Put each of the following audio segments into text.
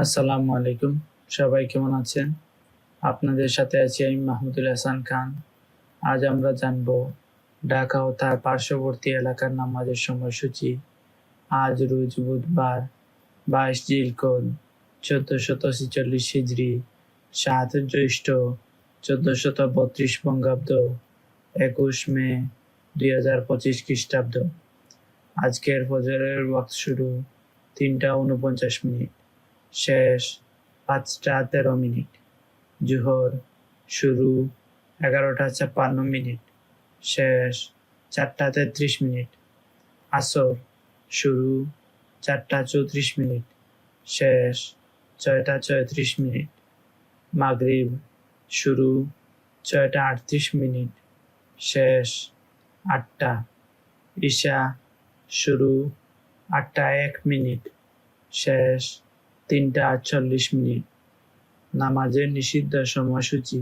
আসসালামু আলাইকুম। সবাই কেমন আছেন? আপনাদের সাথে আছি আমি মাহমুদুল হাসান খান। আজ আমরা জানব ঢাকা ও তার পার্শ্ববর্তী এলাকার নামাজের সময়সূচি। আজ রোজ বুধবার, বাইশ জিলকোদ, চোদ্দশত ছেচল্লিশ হিজড়ি সাত জ্যৈষ্ঠ, চোদ্দশত বত্রিশ বঙ্গাব্দ, একুশ মে, দুই হাজার পঁচিশ খ্রিস্টাব্দ। আজকের ফজরের ওয়াক্ত শুরু তিনটা উনপঞ্চাশ মিনিট। শেষ পাঁচটা তেরো মিনিট। জোহর শুরু এগারোটা ছাপ্পান্ন মিনিট। শেষ চারটা তেত্রিশ মিনিট। আসর শুরু চারটা চৌত্রিশ মিনিট। শেষ ছয়টা ছয়ত্রিশ মিনিট। মাগরিব শুরু ছয়টা আটত্রিশ মিনিট। শেষ আটটা। ঈশা শুরু আটটা এক মিনিট। শেষ তিনটা আটচল্লিশ মিনিট। নামাজের নিষিদ্ধ সময়সূচি।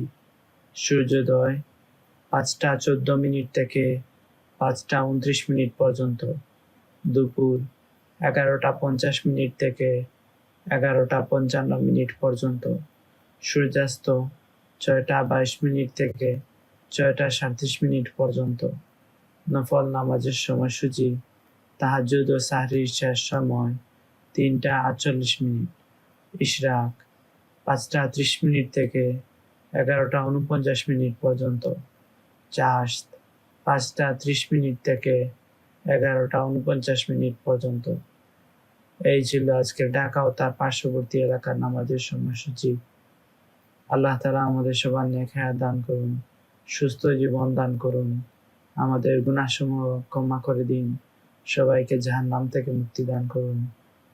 সূর্যোদয় পাঁচটা চোদ্দ মিনিট থেকে পাঁচটা উনত্রিশ মিনিট পর্যন্ত। দুপুর এগারোটা পঞ্চাশ মিনিট থেকে এগারোটা পঞ্চান্ন মিনিট পর্যন্ত। সূর্যাস্ত ছয়টা বাইশ মিনিট থেকে ছয়টা সাঁত্রিশ মিনিট পর্যন্ত। নফল নামাজের সময়সূচি। তাহাজুদ ও সাহরির শেষ সময় তিনটা আটচল্লিশ মিনিট। ইশরাক, পাঁচটা ত্রিশ মিনিট থেকে এগারোটা উনপঞ্চাশ মিনিট পর্যন্ত। চাষ পাঁচটা ত্রিশ মিনিট থেকে এগারোটা উনপঞ্চাশ মিনিট পর্যন্ত। এই ছিল আজকের ঢাকা ও তার পার্শ্ববর্তী এলাকার নামাজের সময়সূচি। আল্লাহ তালা আমাদের সবার নেখায়া দান করুন, সুস্থ জীবন দান করুন, আমাদের গুণাসমূহ ক্ষমা করে দিন, সবাইকে জাহান নাম থেকে মুক্তি দান করুন।